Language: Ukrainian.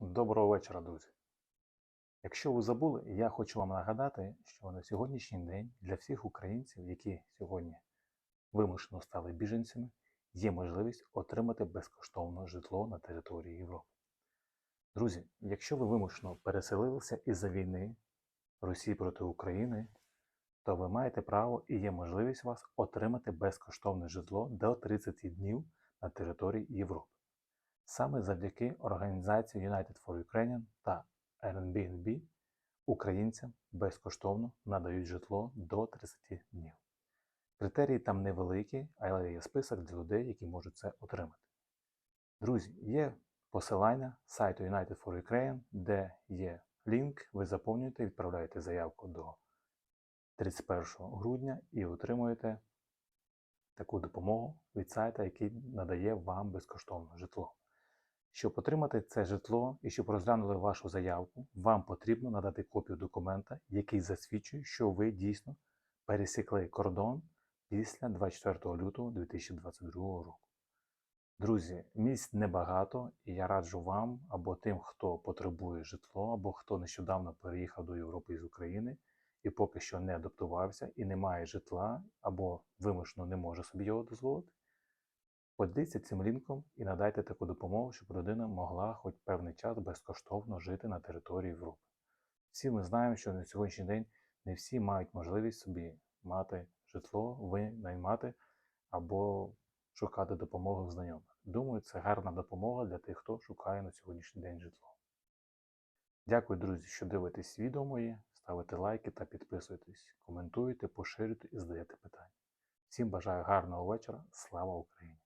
Доброго вечора, друзі. Якщо ви забули, я хочу вам нагадати, що на сьогоднішній день для всіх українців, які сьогодні вимушено стали біженцями, є можливість отримати безкоштовне житло на території Європи. Друзі, якщо ви вимушено переселилися із-за війни Росії проти України, то ви маєте право і є можливість вас отримати безкоштовне житло до 30 днів на території Європи. Саме завдяки організації United for Ukrainian та Airbnb українцям безкоштовно надають житло до 30 днів. Критерії там невеликі, але є список для людей, які можуть це отримати. Друзі, є посилання сайту United for Ukraine, де є лінк, ви заповнюєте, відправляєте заявку до 31 грудня і отримуєте таку допомогу від сайта, який надає вам безкоштовне житло. Щоб отримати це житло і щоб розглянули вашу заявку, вам потрібно надати копію документа, який засвідчує, що ви дійсно пересікли кордон після 24 лютого 2022 року. Друзі, місць небагато, і я раджу вам або тим, хто потребує житло, або хто нещодавно переїхав до Європи з України і поки що не адаптувався і не має житла, або вимушено не може собі його дозволити. Поділіться цим лінком і надайте таку допомогу, щоб людина могла хоч певний час безкоштовно жити на території Європи. Всі ми знаємо, що на сьогоднішній день не всі мають можливість собі мати житло, винаймати або шукати допомогу в знайомих. Думаю, це гарна допомога для тих, хто шукає на сьогоднішній день житло. Дякую, друзі, що дивитесь відео мої, ставите лайки та підписуйтесь, коментуєте, поширюєте і задаєте питання. Всім бажаю гарного вечора. Слава Україні!